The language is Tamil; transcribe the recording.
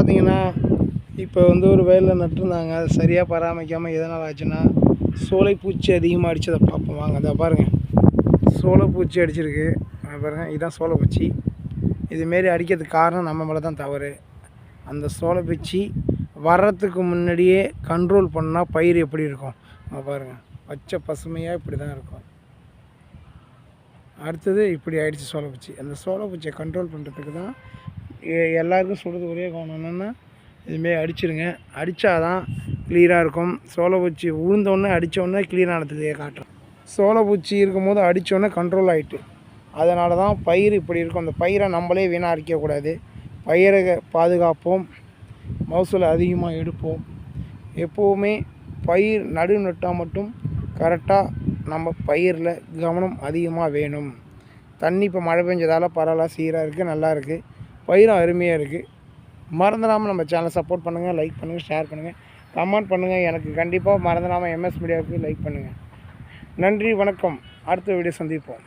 பார்த்தீங்கன்னா இப்போ வந்து ஒரு வயலில் நட்டுருந்தாங்க. அது சரியாக பராமரிக்காமல் எதனால் ஆச்சுன்னா சோலைப்பூச்சி அதிகமாக அடித்ததை பார்ப்போம் வாங்க அதை பாருங்கள் சோலைப்பூச்சி அடிச்சிருக்கு. அதை பாருங்கள் இதுதான் சோலைப்பூச்சி இதுமாரி அடிக்கிறதுக்கு காரணம் நம்ம மேலே தான் தவறு. அந்த சோலைப்பூச்சி வர்றதுக்கு முன்னாடியே கண்ட்ரோல் பண்ணால் பயிர் எப்படி இருக்கும்? பாருங்கள் பச்சை பசுமையாக இப்படி தான் இருக்கும். அடுத்தது இப்படி ஆயிடுச்சு சோலைப்பூச்சி அந்த சோலைப்பூச்சியை கண்ட்ரோல் பண்ணுறதுக்கு தான் எல்லாருக்கும் சொல்கிறது ஒரே கவனம் என்னென்னா இதுமாரி அடிச்சிருங்க. அடித்தாதான் க்ளியராக இருக்கும். சோளப்பூச்சி உளுந்தோடனே அடித்தோடனே க்ளீன் ஆனதுக்கு காட்டுறேன் சோலைப்பூச்சி இருக்கும்போது அடித்தோடனே கண்ட்ரோல் ஆகிட்டு அதனால தான் பயிர் இப்படி இருக்கும். அந்த பயிரை நம்மளே வீணாக அடிக்கக்கூடாது பயிரை பாதுகாப்போம். மகசூல் அதிகமாக எடுப்போம். எப்போவுமே பயிர் நடு நட்டால் மட்டும் கரெக்டாக நம்ம பயிரில் கவனம் அதிகமாக வேணும். தண்ணி இப்போ மழை பெஞ்சதால் பரவாயில்ல சீராக இருக்குது நல்லா இருக்குது பயிரும் அருமையாக இருக்குது மறந்துடாமல் நம்ம சேனலை சப்போர்ட் பண்ணுங்கள் லைக் பண்ணுங்கள் ஷேர் பண்ணுங்கள் கமெண்ட் பண்ணுங்கள் எனக்கு கண்டிப்பாக மறந்துடாமல் எம்எஸ் மீடியாவுக்கு லைக் பண்ணுங்கள் நன்றி வணக்கம். அடுத்த வீடியோ சந்திப்போம்.